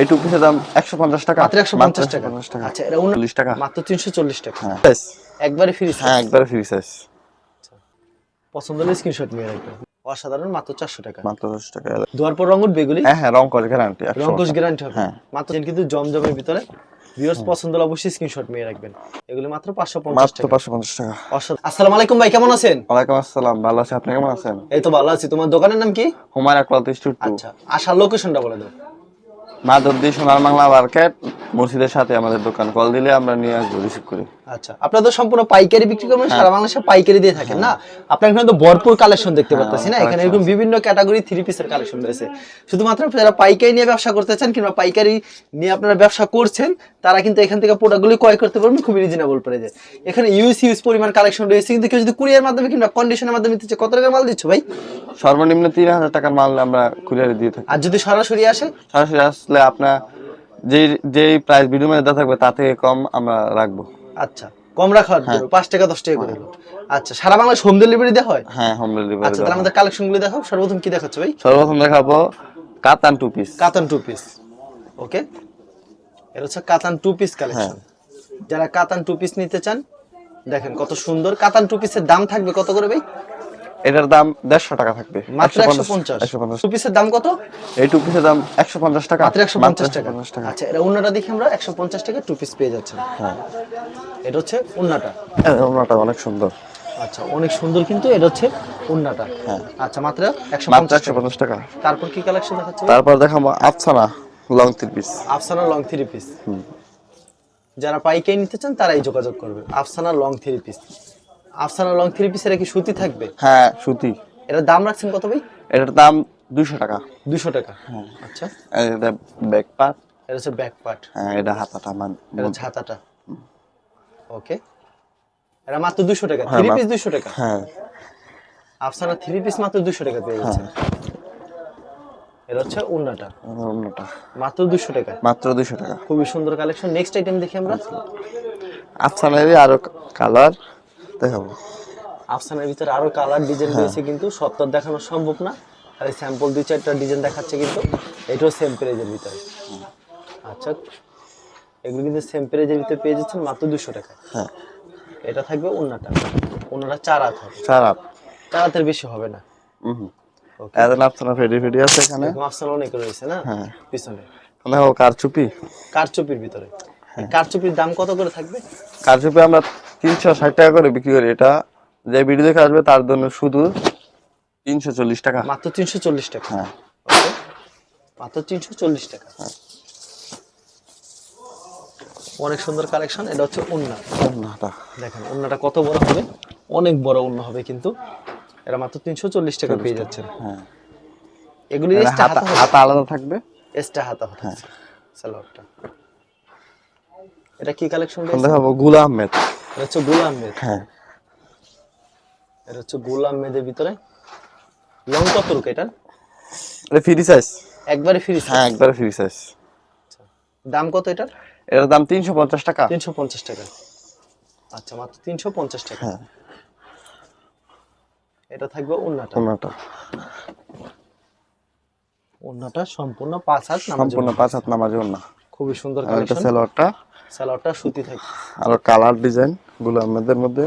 এই টু পিসের দাম একশো পঞ্চাশ টাকা। মাত্র একশো পঞ্চাশ টাকা। 150 টাকা। আচ্ছা এটা টাকা। মাত্র তিনশো চল্লিশ টাকা। হ্যাঁ। একবারে ফ্রি হ্যাঁ একবারে ফ্রি সাইজ পছন্দ হলে স্ক্রিনশট নিয়ে রাখবেন অসাধারণ মাত্র চারশো টাকা। মাত্র দশ টাকা দুয়ার পর উঠবে এগুলি হ্যাঁ হ্যাঁ রং করে গ্যারান্টি রঙ্কশ গ্যারান্টি হবে। হ্যাঁ। মাত্র কিন্তু জমজমের ভিতরে ভিউয়ার্স পছন্দ হলে অবশ্যই স্ক্রিনশট নিয়ে রাখবেন। এগুলি মাত্র পাঁচশো পঞ্চাশ মাত্র টাকা। পাঁচশো পঞ্চাশ টাকা। অসাধারণ আসসালামু আলাইকুম ভাই কেমন আছেন? ওয়ালাইকুম আসসালাম ভালো আছি। আপনি কেমন আছেন? এই তো ভালো আছি। তোমার দোকানের নাম কি? হুমায়রা ক্লথ স্টোর টু আচ্ছা আসার লোকেশনটা বলে দাও। মাধবদী সোনার বাংলা মার্কেট, মসজিদের সাথে আমাদের দোকান। কল দিলে আমরা নিয়ে আসব রিসিভ করি। আচ্ছা আপনারা তো সম্পূর্ণ পাইকারি বিক্রি করবেন সারা বাংলাদেশে পাইকারি দিয়ে থাকেন না? আপনার এখানে তো ভরপুর কালেকশন দেখতে পাচ্ছি না? এখানে এরকম বিভিন্ন ক্যাটাগরি থ্রি পিসের কালেকশন রয়েছে। শুধুমাত্র যারা পাইকারি নিয়ে ব্যবসা করতে চান কিংবা পাইকারি নিয়ে আপনারা ব্যবসা করছেন তারা কিন্তু এখান থেকে প্রোডাক্টগুলি ক্রয় করতে পারবেন খুবই রিজনেবল প্রাইসে এখানে ইউজ ইউজ পরিমাণ কালেকশন রয়েছে কিন্তু কেউ যদি কুরিয়ার মাধ্যমে কিংবা কন্ডিশনের মাধ্যমে চায় কত টাকার মাল দিচ্ছ ভাই? সর্বনিম্ন তিন হাজার টাকার মাল আমরা কুরিয়ারে দিয়ে থাকি। আর যদি সরাসরি আসে সরাসরি আসলে আপনার যেই যেই প্রাইস ভিডিও দেওয়া থাকবে থেকে কম আমরা রাখব। আচ্ছা কম রাখা হ্যাঁ। পাঁচ টাকা দশ টাকা করে আচ্ছা সারা বাংলায় হোম ডেলিভারি দেওয়া হয়? হ্যাঁ হোম ডেলিভারি আচ্ছা তাহলে আমাদের কালেকশনগুলো দেখাও সর্বপ্রথম কি দেখাচ্ছ ভাই? সর্বপ্রথম দেখাবো Katan two piece Katan two piece okay এটা হচ্ছে কাতান টু পিস কালেকশন যারা কাতান টু পিস নিতে চান দেখেন কত সুন্দর। কাতান টু পিসের দাম থাকবে কত করে ভাই? এটার দাম দেড়শো টাকা থাকবে। মাত্র একশো পঞ্চাশ। টু পিসের দাম কত? এই টু পিসের দাম একশো পঞ্চাশ টাকা। মাত্র একশো পঞ্চাশ টাকা। আচ্ছা এটা উন্নাটা দেখি আমরা একশো পঞ্চাশ টাকা টু পিস পেয়ে যাচ্ছেন। হ্যাঁ। এটা হচ্ছে হ্যাঁ, অনেক সুন্দর। আচ্ছা অনেক সুন্দর কিন্তু এটা হচ্ছে উন্নাটা। হ্যাঁ। আচ্ছা মাত্র একশো মাত্র একশো পঞ্চাশ টাকা। তারপর কি কালেকশন দেখাচ্ছে? তারপর দেখাবো Afsana long three piece Afsana long three piece যারা পাইকারি নিতে চান তারাই যোগাযোগ করবে। Afsana long three piece Afsana long three পিসের কি সুতি থাকবে? হ্যাঁ সুতি। এটার দাম রাখছেন কত ভাই? এটার দাম দুইশো টাকা। দুশো টাকা। হ্যাঁ। আচ্ছা। এটা ব্যাক পার্ট। এটা হচ্ছে ব্যাক পার্ট। হ্যাঁ এটা হাতাটা মান এটা হচ্ছে হাতাটা। ওকে। এটা মাত্র দুশো টাকা। হ্যাঁ, থ্রি পিস দুশো টাকা। হ্যাঁ। আফসানা থ্রি পিস মাত্র দুশো টাকা পেয়ে যাচ্ছে। এটা হচ্ছে উন্নাটা অন্যটা মাত্র দুশো টাকা। মাত্র দুইশো টাকা। খুবই সুন্দর কালেকশন। নেক্সট আইটেম দেখি আমরা। আফসানারই আরও কালার দেখাবো আফসানের ভিতরে আরও কালার ডিজাইন। রয়েছে কিন্তু সত্তর দেখানো সম্ভব না। আর এই স্যাম্পল দুই চারটা ডিজাইন দেখাচ্ছে কিন্তু এটাও সেম প্রাইজের ভিতরে। আচ্ছা এগুলো কিন্তু সেম প্রাইজের ভিতরে পেয়ে যাচ্ছেন মাত্র দুশো টাকা হ্যাঁ। এটা থাকবে অন্যটা অন্যটা চার হাত হবে। চার আপ চার হাতের বেশি হবে না। হুম। ওকে আফসানা ফেডি ফেডি আছে এখানে? আফসান অনেক রয়েছে না? হ্যাঁ। পিছনে। দেখো কারচুপি? কারচুপির ভিতরে। হ্যাঁ। কারচুপির দাম কত করে থাকবে? কারচুপি আমরা তিনশো ষাট টাকা করে বিক্রি করি। এটা যে ভিডিও দেখে আসবে তার জন্য শুধু তিনশো চল্লিশ টাকা। মাত্র তিনশো চল্লিশ টাকা। হ্যাঁ। মাত্র তিনশো চল্লিশ টাকা। অনেক সুন্দর কালেকশন এটা হচ্ছে উন্না। ওন্নাটা। দেখেন উন্নাটা কত বড় হবে? অনেক বড় উন্ন হবে কিন্তু। এটা মাত্র তিনশো চল্লিশ টাকা পেয়ে যাচ্ছেন। হ্যাঁ। এগুলি হাতা আলাদা থাকবে? এক্সট্রা হাতা হ্যাঁ। সালোয়ারটা। এটা কি কালেকশন দেখাবো গুল আহমেদ এটা হচ্ছে গুল আহমেদ হ্যাঁ। এটা হচ্ছে গুল আহমেদের ভিতরে। লং কত রুক এটার এটা ফ্রি সাইজ একবারে ফ্রি হ্যাঁ একবারে ফ্রি সাইজ দাম কত এটার? এটার দাম তিনশো পঞ্চাশ টাকা। তিনশো পঞ্চাশ টাকা। আচ্ছা মাত্র তিনশো পঞ্চাশ টাকা। হ্যাঁ। এটা থাকবে উন্নাটা ওন্নাটা উন্নাটা সম্পূর্ণ পাঁচ হাত সম্পূর্ণ পাঁচ হাত নামাজ ওন্না খুবই সুন্দর এটা কালেকশন সেলোয়ারটা। সালোয়ারটা সুতি থাকে। আর কালার ডিজাইনগুলো আহমেদের মধ্যে।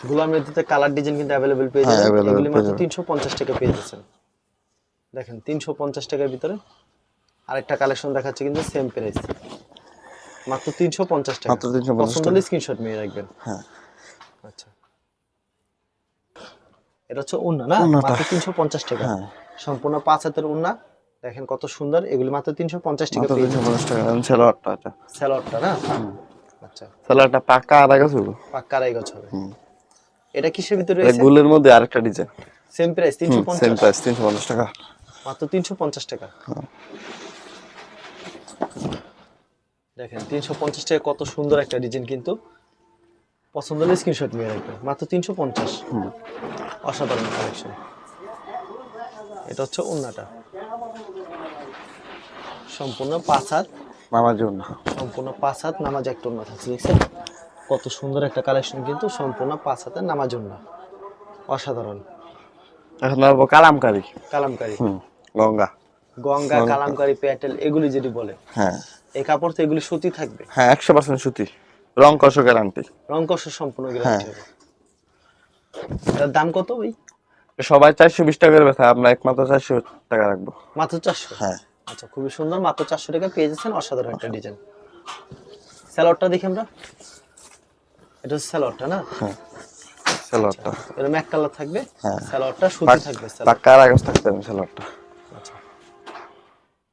গোলাম কালার ডিজাইন কিন্তু অ্যাভেলেবেল পেয়ে হ্যাঁ, যাবেন এগুলি মাত্র যাবেন। তিনশো পঞ্চাশ টাকা পেয়ে যাচ্ছেন। দেখেন তিনশো পঞ্চাশ টাকার ভিতরে আরেকটা কালেকশন দেখাচ্ছে কিন্তু সেম প্রাইস মাত্র তিনশো পঞ্চাশ টাকা। মাত্র 350 পছন্দ হলে স্ক্রিনশট নিয়ে রাখবেন। হ্যাঁ। আচ্ছা। এটা হচ্ছে উন্না না? মাত্র তিনশো পঞ্চাশ টাকা। হ্যাঁ। সম্পূর্ণ পাঁচ হাতের উন্না দেখেন কত সুন্দর এগুলি মাত্র তিনশো পঞ্চাশ টাকা মাত্র পেয়ে তিনশো পঞ্চাশ টাকা এখন সেলোয়ারটা এটা স্যালোয়ারটা না? আচ্ছা। সেলোয়ারটা পাক্কা আড়াই গেছে পাক্কা আড়াই গছ হবে। এটা কিসের ভিতরে রয়েছে? গুলের মধ্যে আরেকটা ডিজাইন সেম প্রাইস তিনশো সেম প্রাইস তিনশো পঞ্চাশ টাকা। মাত্র তিনশো পঞ্চাশ টাকা। দেখেন তিনশো পঞ্চাশ টাকা কত সুন্দর একটা ডিজাইন কিন্তু। পছন্দ হলে স্ক্রিনশট নিয়ে রাখবেন। মাত্র তিনশো পঞ্চাশ। অসাধারণ কালেকশন এটা হচ্ছে উন্নাটা সম্পূর্ণ পাঁচ হাত। নামাজ সম্পূর্ণ পাঁচ হাত নামাজ একটা অন্য থাকছে দেখছেন? কত সুন্দর একটা কালেকশন কিন্তু সম্পূর্ণ পাঁচ হাতের নামাজ উন্না অসাধারণ। এখন আসব কালামকারি। কালামকারি। গঙ্গা। গঙ্গা কালামকারী প্যাটেল এগুলি যদি বলে। হ্যাঁ। এই কাপড় তো এগুলি সুতি থাকবে। হ্যাঁ একশো পার্সেন্ট সুতি। রং কষ গ্যারান্টি রং সম্পূর্ণ। গ্যারান্টি এটার দাম কত ভাই? সবাই চারশো বিশ টাকা ব্যথা আমরা একমাত্র চারশো টাকা রাখব। মাত্র চারশো? হ্যাঁ। আচ্ছা খুবই সুন্দর। মাত্র চারশো টাকা পেয়ে যাচ্ছেন অসাধারণ একটা ডিজাইন। স্যালোয়ারটা দেখি আমরা। এটা হচ্ছে স্যালোয়ারটা না? হ্যাঁ সালোয়ারটা এরকম এক কালার থাকবে। হ্যাঁ। সুতি থাকবে পাক্কা আচ্ছা।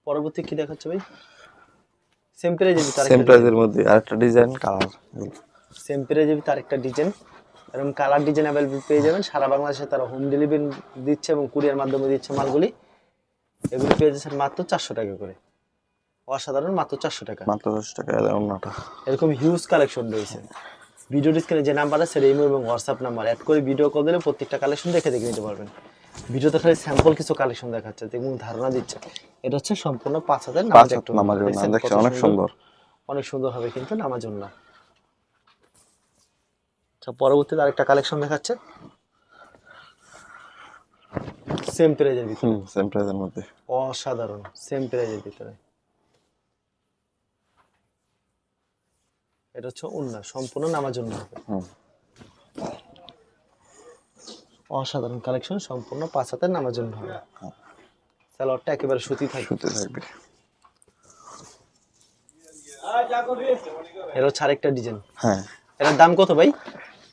পরবর্তী কি দেখাচ্ছে ভাই? সেম সেম প্রাইজের মধ্যে ডিজাইন কালার। সেম প্রাইজে তার একটা ডিজাইন। এরকম কালার ডিজাইন অ্যাভেলেবল পেয়ে যাবেন। সারা বাংলাদেশে তারা হোম ডেলিভারি দিচ্ছে এবং কুরিয়ার মাধ্যমে দিচ্ছে মালগুলি। এগুলি পেয়ে যাচ্ছেন মাত্র চারশো টাকা করে। অসাধারণ মাত্র চারশো টাকা। মাত্র দশ টাকা অন্যটা এরকম হিউজ কালেকশন রয়েছে। ভিডিও স্ক্রিনে যে নাম্বার আছে ইমো এবং হোয়াটসঅ্যাপ নাম্বার অ্যাড করে ভিডিও কল দিলে প্রত্যেকটা কালেকশন দেখে দেখে নিতে পারবেন। ভিডিওতে খালি স্যাম্পল কিছু কালেকশন দেখাচ্ছে এবং ধারণা দিচ্ছে। এটা হচ্ছে সম্পূর্ণ পাঁচ হাজার পাঁচ নামাজ অনেক সুন্দর? অনেক সুন্দর হবে কিন্তু নামাজ না আচ্ছা পরবর্তীতে আরেকটা কালেকশন দেখাচ্ছে। সেম প্রাইজের ভিতরে? হুম সেম প্রাইজের মধ্যে। অসাধারণ সেম প্রাইজের ভিতরে। এটা হচ্ছে উন্না সম্পূর্ণ নামার জন্য হুম। অসাধারণ কালেকশন সম্পূর্ণ পাঁচ হাতের নামার জন্য হবে স্যালোয়ারটা একেবারে সুতি থাকবে। সুতি থাকবে। এর হচ্ছে আরেকটা ডিজাইন হ্যাঁ। এটার দাম কত ভাই?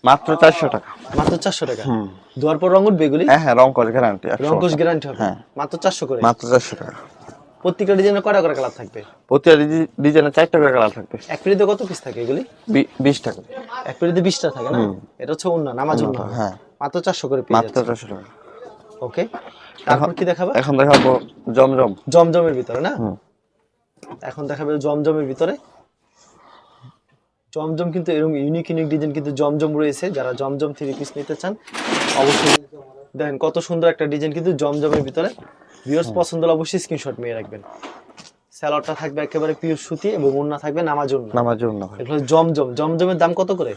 মাত্র চারশো টাকা। মাত্র চারশো টাকা? হুম। ধোয়ার পর রঙ উঠবে এগুলি? হ্যাঁ হ্যাঁ রং করে গ্যারান্টি রঙ্কশ গ্যারান্টি হবে? হ্যাঁ। মাত্র চারশো করে? মাত্র চারশো টাকা। প্রত্যেকটা ডিজাইনে কয়টা করে কালার থাকবে? প্রতিটা ডিজাইনে চারটা করে কালার থাকবে। এক পিড়িতে কত পিস থাকে এগুলি? বি- বিশ টাকা এক পিড়িতে বিশটা থাকে না? এটা হচ্ছে অন্য নামাজ অন্য হ্যাঁ। মাত্র চারশো করে পেয়ে মাত্র যাচ্ছে চারশো টাকা। ওকে তারপর কি দেখাবে? এখন দেখাবো জমজম। জমজমের ভিতরে না? এখন দেখাবে জমজমের ভিতরে। জমজম কিন্তু এরকম ইউনিক ইউনিক ডিজাইন কিন্তু জমজম রয়েছে। যারা জমজম থ্রি পিস নিতে চান অবশ্যই দেখেন কত সুন্দর একটা ডিজাইন কিন্তু জমজমের ভিতরে। ভিউয়ার্স পছন্দ হলে অবশ্যই স্ক্রিনশট নিয়ে রাখবেন। স্যালাডটা থাকবে একেবারে পিওর সুতি এবং ওন্না থাকবে নামাজ ওন্না নামার জন্য এগুলো জমজম জমজমের দাম কত করে?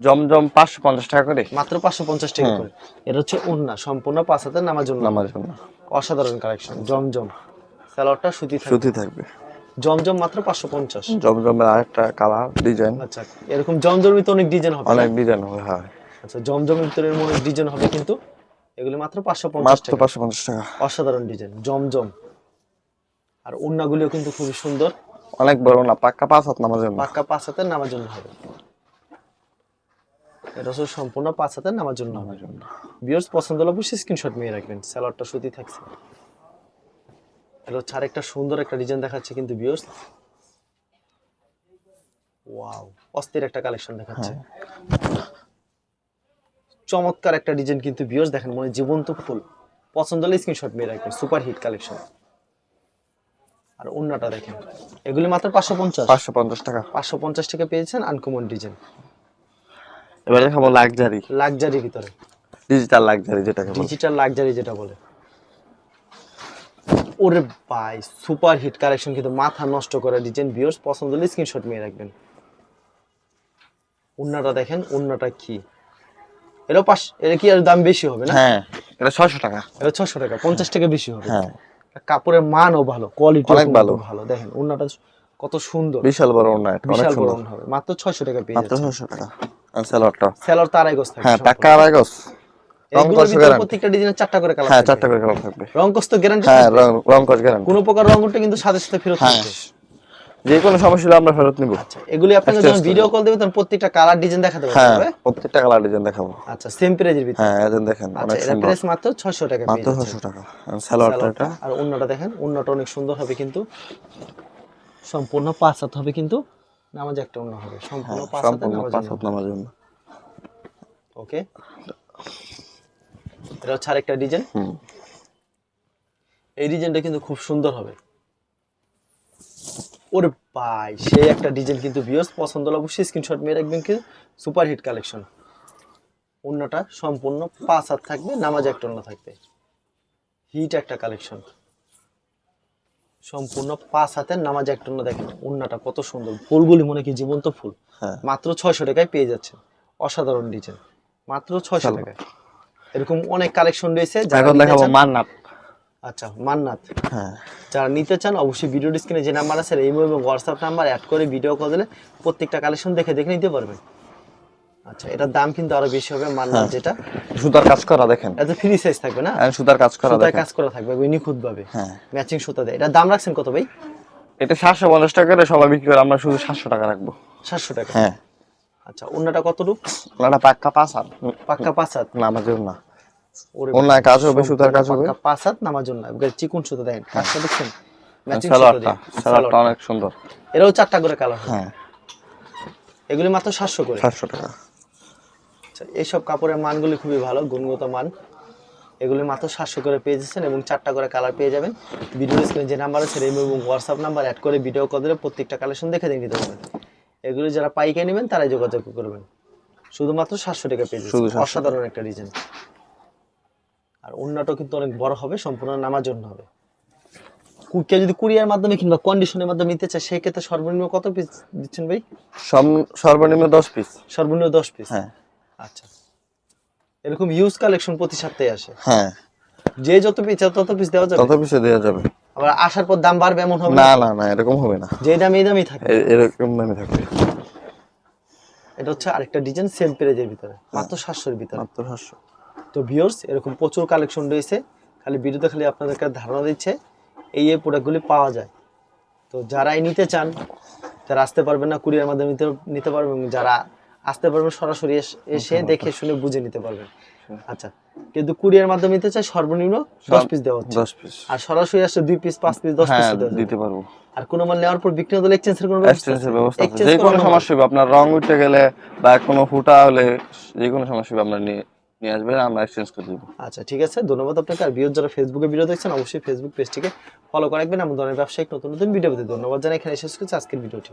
জমজম পাঁচশো পঞ্চাশ টাকা করে। মাত্র পাঁচশো পঞ্চাশ টাকা করে। এটা হচ্ছে ওন্না সম্পূর্ণ পাঁচ হাতের নামাজ ওন্না নামার জন্য অসাধারণ কালেকশন জমজম। স্যালাডটা সুতি থাকবে। সুতি থাকবে। জমজম মাত্র পাঁচশো পঞ্চাশ। জমজমের আরেকটা কালার ডিজাইন আচ্ছা এরকম জমজমের অনেক ডিজাইন হবে অনেক ডিজাইন হবে হ্যাঁ। আচ্ছা জমজমের ভিতরে অনেক ডিজাইন হবে কিন্তু এগুলি মাত্র টাকা। অসাধারণ ডিজাইন জমজম। আর কিন্তু খুবই সুন্দর। অনেক বড় না পাক্কা পাঁচ হাত নামার জন্য। পাক্কা পাঁচ হাতের নামার জন্য হবে। এটা হচ্ছে সম্পূর্ণ পাঁচ হাতের নামার জন্য হবে। বিয়ার্স পছন্দ হলে অবশ্যই স্ক্রিনশট নিয়ে রাখবেন। স্যালাডটা সুতি থাকছে। এটা হচ্ছে আরেকটা সুন্দর একটা ডিজাইন দেখাচ্ছে কিন্তু বিয়ার্স ওয়াও অস্থির একটা কালেকশন দেখাচ্ছে। চমৎকার একটা ডিজাইন কিন্তু বিয়ার্স দেখেন মনে জীবন্ত ফুল। পছন্দ হলে স্ক্রিনশট নিয়ে রাখবেন সুপার হিট কালেকশন আর অন্যটা দেখেন এগুলি মাত্র পাঁচশো পঞ্চাশ। পাঁচশো পঞ্চাশ টাকা। পাঁচশো পঞ্চাশ টাকা পেয়েছেন আনকমন ডিজাইন এবার দেখাবো লাক্সারি লাক্সারি ভিতরে। ডিজিটাল লাক্সারি বলে। ডিজিটাল লাক্সারি যেটা বলে। ওরে ভাই সুপার হিট কালেকশন কিন্তু মাথা নষ্ট করে ডিজাইন ভিউয়ার্স পছন্দ হলে স্ক্রিনশট নিয়ে রাখবেন। উন্নাটা দেখেন উন্নাটা কি? এটা পাঁচ এটা কি আর দাম বেশি হবে না? হ্যাঁ এটা ছশো টাকা। এটা ছশো টাকা পঞ্চাশ টাকা বেশি হবে। হ্যাঁ। কাপড়ের মানও ভালো কোয়ালিটি অনেক ভালো। ভালো। দেখেন উন্নাটা কত সুন্দর। বিশাল বড় অন্য একটা অনেক বিশাল বড় সুন্দর। হবে। মাত্র ছয়শো টাকা পেয়ে যাচ্ছে মাত্র যাচ্ছে ছশো টাকা। আর স্যালাডটা সেলর তারাই গোস থাকে হ্যাঁ। পাক্কা আড়াই গজ রং এগুলোর গ্যারান্টি প্রত্যেকটা ডিজাইনের চারটা করে কালার হ্যাঁ চারটা করে কালার থাকবে। রং কস তো গ্যারান্টি হ্যাঁ রং রং গ্যারান্টি কোনো প্রকার রং উঠলে কিন্তু সাথে সাথে ফেরত হ্যাঁ। থাকবে যে কোনো সমস্যা হলে আমরা ফেরত নিব। আচ্ছা এগুলি আপনাকে যখন ভিডিও কল দেবে তখন প্রত্যেকটা কালার ডিজাইন দেখাতে হ্যাঁ প্রত্যেকটা কালার ডিজাইন দেখাবো। আচ্ছা সেম প্রাইজের ভিতরে। হ্যাঁ এদের দেখেন আচ্ছা অনেক সুন্দর। প্রাইস মাত্র 600 টাকা মাত্র পেয়ে যাচ্ছে ছশো টাকা। আর আর অন্যটা দেখেন অন্যটা অনেক সুন্দর হবে কিন্তু। সম্পূর্ণ পাঁচ হাত হবে কিন্তু নামাজ একটা অন্য হবে। সম্পূর্ণ পাঁচ হাতে নামাজ জন্য ওকে এটা হচ্ছে আরেকটা ডিজাইন এই ডিজাইনটা কিন্তু খুব সুন্দর হবে। ওরে ভাই সেই একটা ডিজাইন কিন্তু ভিউয়ার্স পছন্দ হলে অবশ্যই স্ক্রিনশট মেরে রাখবেন কি? সুপার হিট কালেকশন অন্যটা সম্পূর্ণ পাঁচ হাত থাকবে নামাজ একটা অন্য থাকবে। হিট একটা কালেকশন সম্পূর্ণ পাঁচ হাতের নামাজ একটা অন্য দেখেন অন্যটা কত সুন্দর। ফুলগুলি মনে কি জীবন্ত ফুল। হ্যাঁ। মাত্র ছয়শো টাকায় পেয়ে যাচ্ছেন। অসাধারণ ডিজাইন মাত্র ছয়শো টাকায়। এরকম অনেক কালেকশন রয়েছে যারা এখন দেখাবো মান্নাত। আচ্ছা মান্নাত। হ্যাঁ। যারা নিতে চান অবশ্যই ভিডিও স্ক্রিনে যে নাম্বার আছে এই এবং হোয়াটসঅ্যাপ নাম্বার অ্যাড করে ভিডিও কল দিলে প্রত্যেকটা কালেকশন দেখে দেখে নিতে পারবেন। আচ্ছা এটার দাম কিন্তু আরও বেশি হবে মান্নাত যেটা। সুতার কাজ করা দেখেন। এটা ফ্রি সাইজ থাকবে না? আর সুতার কাজ করা দেখেন। কাজ করা থাকবে নিখুঁত ভাবে হ্যাঁ। ম্যাচিং সুতা দেয়। এটার দাম রাখছেন কত ভাই? এটা সাতশো পঞ্চাশ টাকা করে সবাই বিক্রি করে আমরা শুধু সাতশো টাকা রাখব। সাতশো টাকা। হ্যাঁ। আচ্ছা অন্যটা কতটুক? ওনাটা পাক্কা পাক্কা অন্যায় কাজ হবে সুতার কাজ হবে। নামার জন্য চিকুন সুতা দেন কাজটা দেখছেন? ম্যাচিং সালোয়ারটা সালোয়ারটা অনেক সুন্দর। এরাও চারটা করে কালার হ্যাঁ। এগুলি মাত্র সাতশো করে। সাতশো টাকা। আচ্ছা এইসব কাপড়ের মানগুলি খুবই ভালো গুণগত মান। এগুলি মাত্র সাতশো করে পেয়ে যাচ্ছেন এবং চারটা করে কালার পেয়ে যাবেন। ভিডিও স্ক্রিনে যে নাম্বার আছে রেম এবং হোয়াটসঅ্যাপ নাম্বার অ্যাড করে ভিডিও কল দিলে প্রত্যেকটা কালেকশন দেখে দেখে নিতে পারবেন। এগুলি যারা পাইকারি নেবেন তারাই যোগাযোগ করবেন। শুধুমাত্র সাতশো টাকা পেয়ে শুধু যাচ্ছেন 700 অসাধারণ একটা ডিজাইন আর অন্যটাও কিন্তু অনেক বড় হবে সম্পূর্ণ নামার জন্য হবে। কেউ যদি কুরিয়ার মাধ্যমে কিংবা কন্ডিশনের মাধ্যমে নিতে চায় সেই ক্ষেত্রে সর্বনিম্ন কত পিস দিচ্ছেন ভাই? সর্বনিম্ন দশ পিস সর্বনিম্ন দশ পিস হ্যাঁ। আচ্ছা। এরকম ইউজ কালেকশন প্রতি সপ্তাহে আসে? হ্যাঁ। যে যত পিস তত পিস দেওয়া যাবে? তত পিসে দেওয়া যাবে। আবার আসার পর দাম বাড়বে এমন হবে না? না না এরকম হবে না। যে দাম এই দামই থাকে এ- এরকম দামে থাকবে। এটা হচ্ছে আরেকটা ডিজাইন সেম পেরেজের ভিতরে। মাত্র সাতশোর ভিতরে। মাত্র সাতশো। তো ভিউয়ার্স এরকম প্রচুর কালেকশন রয়েছে। খালি ভিডিওতে খালি আপনাদেরকে ধারণা দিচ্ছে এই এই প্রোডাক্টগুলি পাওয়া যায়। তো যারাই নিতে চান যারা আসতে পারবেন না কুরিয়ার মাধ্যমে নিতে নিতে পারবেন যারা আসতে পারবেন সরাসরি এস- এসে দেখে শুনে বুঝে নিতে পারবেন। আচ্ছা কিন্তু কুরিয়ার মাধ্যমে নিতে চাই সর্বনিম্ন দশ পিস দেওয়া হচ্ছে। দশ পিস আর সরাসরি আসলে দুই পিস পাঁচ পিস দশ পিস দেওয়া যাবে। দিতে পারব। আর কোনো মাল নেওয়ার পর বিক্রি হলে এক্সচেঞ্জের কোনো এক্সচেঞ্জের ব্যবস্থা আছে। যে কোনো সমস্যা হবে। আপনার রং উঠে গেলে বা কোনো ফুটা হলে যে কোনো সমস্যা হবে আপনার নিয়ে নিয়ে আসবেন আমরা এক্সচেঞ্জ করে দেবো। আচ্ছা ঠিক আছে। ধন্যবাদ আপনাকে। আর ভিডিও যারা ফেসবুকে ভিডিও দেখছেন অবশ্যই ফেসবুক পেজটিকে ফলো করে রাখবেন। এমন ধরনের ব্যবসায়িক নতুন নতুন ভিডিও পেতে ধন্যবাদ জানাই। এখানে শেষ করছি। আজকের ভিডিওটি